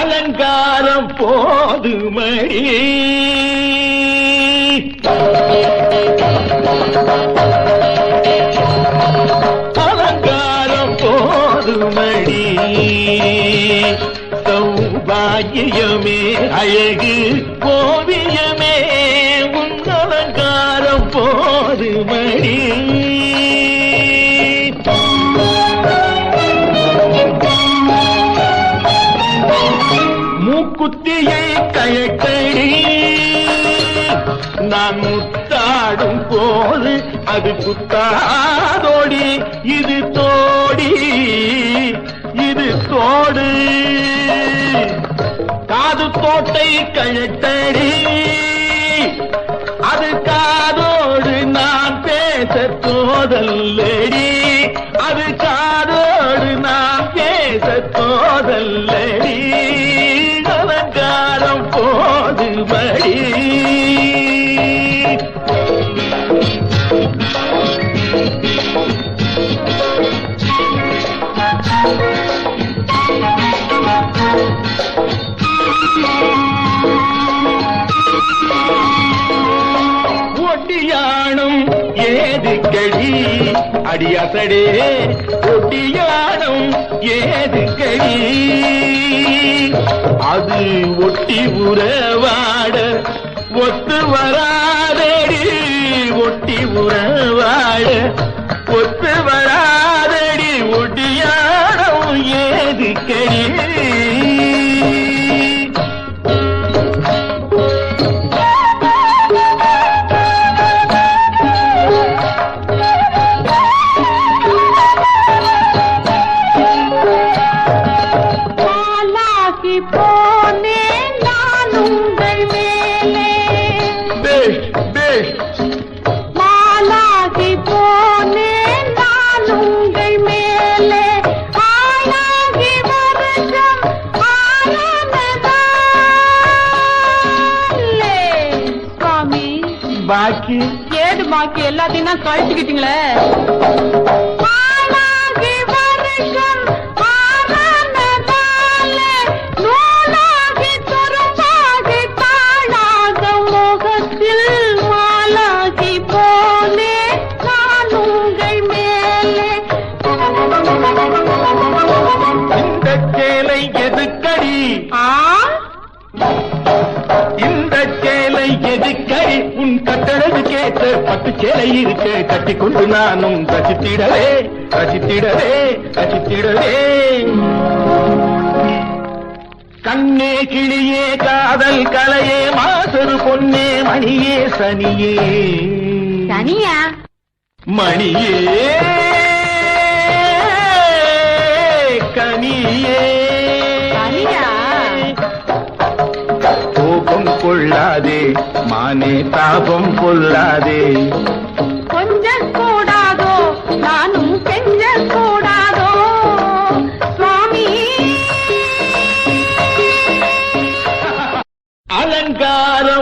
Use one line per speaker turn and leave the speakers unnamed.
அலங்காரம் போதுமடி. அலங்காரம் போதுமடி. சௌபாகியமே அழகு ஓவியமே உன் அலங்காரம் போதுமடி. மூக்குத்தியை நான் முத்தாடும் போது அது குத்தாதோடி. இது தோடி. இது தோடு. காது தோட்டை கழட்டடி. அது காதோடு நான் பேச தோதல்லடி. அது காதோடு நான் பேச தோதல்லடி. ஏது கழி அடியாசடே ஒட்டியாடம் ஏது கழி அது ஒட்டி உறவாட ஒத்து வராதடி. ஒட்டி உறவாட ஒத்து
வரா
பாக்கி.
ஏது பாக்கி? எல்லாத்தையும் தான் கழிச்சுக்கிட்டீங்களே.
கேட்ட பட்டு சேலை இருக்க கட்டிக்கொண்டு நானும் ரசித்திடவே ரசித்திடவே ரசித்திடவே. கண்ணே கிளியே காதல் கலையே மாசரு பொன்னே மணியே சனியே.
சனியா?
மணியே. கொள்ளாதே மானே தாபம் கொள்ளாதே.
கொஞ்சம் கூடாதோ நானும் கெஞ்ச கூடாதோ. சுவாமி. அலங்காரம்